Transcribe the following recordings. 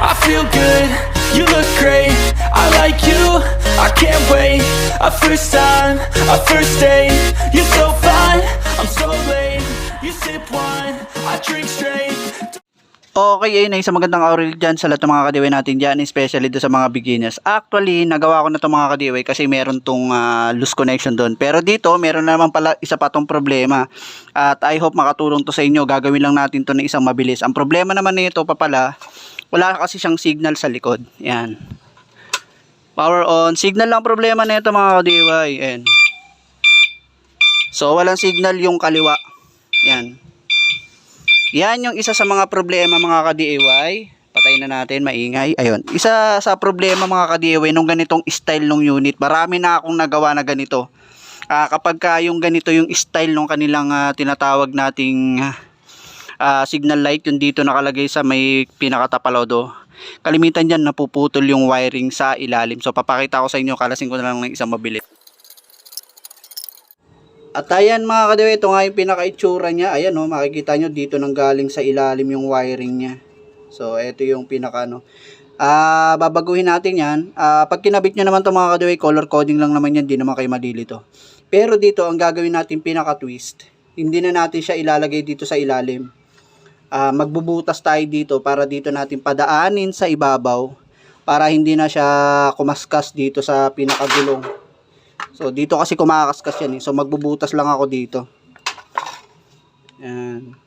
I feel good, you look great I like you, I can't wait A first time, a first date You're so fine, I'm so late You sip wine, I drink straight Okay, ayun ay isang magandang oral dyan sa lahat ng mga kadiway natin dyan, especially do sa mga beginners. Actually, nagawa ko na itong mga kadiway kasi meron tong ah, loose connection doon. Pero dito, meron na naman pala isa pa tong problema. At I hope makatulong to sa inyo. Gagawin lang natin to ng isang mabilis. Ang problema naman nito pa pala, wala kasi siyang signal sa likod. Yan. Power on. Signal lang problema nito mga kadiway. Yan. So, walang signal yung kaliwa. Yan. Yan yung isa sa mga problema mga ka-DIY. Patay na natin, maingay. Ayun. Isa sa problema mga ka-DIY nung ganitong style ng unit. Marami na akong nagawa na ganito. Ah, kapag ka yung ganito yung style ng kanilang ah, tinatawag nating ah, signal light yung dito nakalagay sa may pinakatapalodo. Kalimitan dyan napuputol yung wiring sa ilalim. So papakita ko sa inyo, kalasin ko na lang ng isang mabilis. At ayan mga kadiwa, ito nga yung pinaka-itsura niya. Ayan o, makikita nyo dito nang galing sa ilalim yung wiring niya. So, ito yung pinaka ano. Ah, babaguhin natin yan. Ah, pag kinabit nyo naman to mga kadiwa, color coding lang naman yan, di naman kayo madilito. Pero dito, ang gagawin natin pinaka-twist. Hindi na natin siya ilalagay dito sa ilalim. Ah, magbubutas tayo dito para dito natin padaanin sa ibabaw para hindi na siya kumaskas dito sa pinakagulong. So, dito kasi kumakaskas yan eh. So, magbubutas lang ako dito. Yan.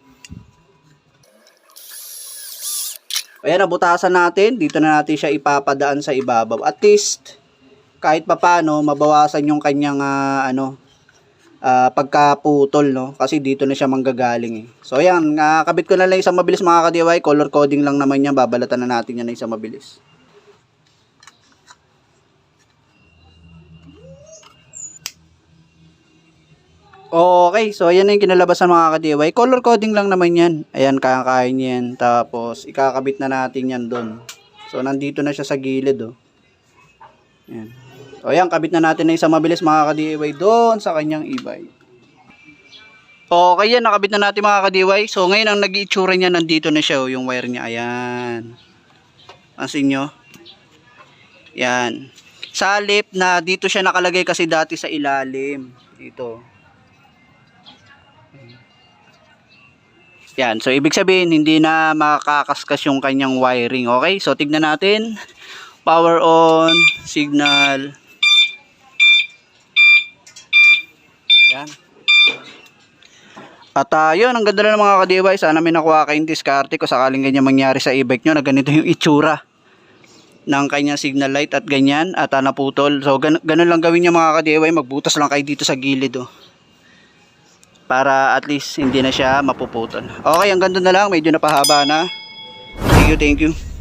Ayan, nabutasan natin. Dito na natin siya ipapadaan sa ibabaw. At least, kahit papano, mabawasan yung kanyang, ah, ano, ah, pagkaputol, no? Kasi dito na siya manggagaling eh. So, ayan, ah, kabit ko na lang isang mabilis mga ka-DIY. Color coding lang naman yan. Babalatan na natin yan na isang mabilis. Okay, so ayan na yung kinalabasan mga ka-DIY. Color coding lang naman yan. Ayan, kakain yan. Tapos, ikakabit na natin yan doon. So, nandito na siya sa gilid, oh. Ayan. So, ayan, kabit na natin na isang mabilis mga ka-DIY doon sa kanyang e-bike. Okay yan, nakabit na natin mga ka-DIY. So, ngayon ang nag-iitsura niya, nandito na siya, oh, yung wire niya. Ayan. Pansin nyo? Yan. Sa lip na dito siya nakalagay kasi dati sa ilalim. Dito. Yan. So, ibig sabihin, hindi na makakaskas yung kanyang wiring. Okay? So, tignan natin. Power on. Signal. Yan. At uh, yun, ang ganda na ng mga ka-DIY. Sana may nakuha kayong diskarte ko sakaling ganyan mangyari sa e-bike nyo na ganito yung itsura ng kanyang signal light at ganyan at uh, naputol. So, gan ganun lang gawin nyo mga ka-DIY. Magbutas lang kayo dito sa gilid. Oh para at least hindi na siya mapuputol. Okay, hanggang doon na lang. Medyo napahaba na. Thank you, thank you.